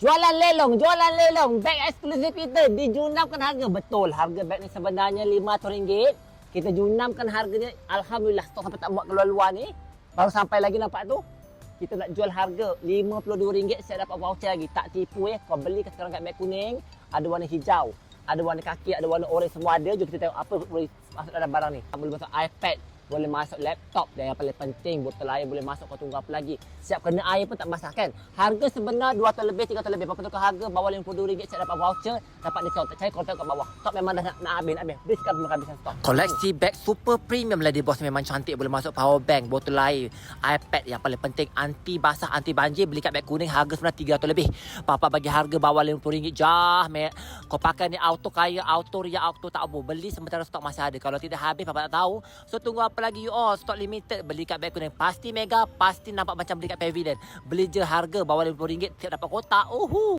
Jualan lelong, jualan lelong. Beg eksklusif kita dijunamkan harga. Betul, harga beg ni sebenarnya RM500. Kita junamkan harganya. Alhamdulillah, stok sampai tak buat keluar-luar ni. Baru sampai lagi nampak tu. Kita nak jual harga RM52. Saya dapat voucher lagi. Tak tipu ya. Kau beli kat sekarang kat beg kuning. Ada warna hijau. Ada warna kaki, ada warna orange semua ada. Jom kita tengok apa boleh masuk dalam barang ni. Boleh masuk iPad, boleh masuk laptop dan yang paling penting. Botol air boleh masuk kau tunggu apa lagi. Siap kena air pun tak masalah kan harga sebenar 200 lebih 300 lebih. Apa tukar harga bawah RM52 siap dapat voucher dapat diskaun tak cari kontak kat bawah. Stok memang dah nak, nak habis nak habis. Habis sekarang belum habiskan stok Koleksi beg super premium Lady Boss memang cantik Boleh masuk power bank, botol air, iPad. Yang paling penting anti basah, anti banjir. Beli kat beg kuning harga sebenarnya 300 lebih. Papa bagi harga bawah RM50 Jah me. Kau pakai ni auto kaya, auto ria, auto tak abu Beli sementara stok masih ada. Kalau tidak habis Papa tak tahu. So tunggu apa lagi? You all Stok limited Beli kat beg kuning. Pasti mega Pasti nampak macam beli kat pavilion. Beli je harga bawah RM50 Tiap dapat kotak. Uhu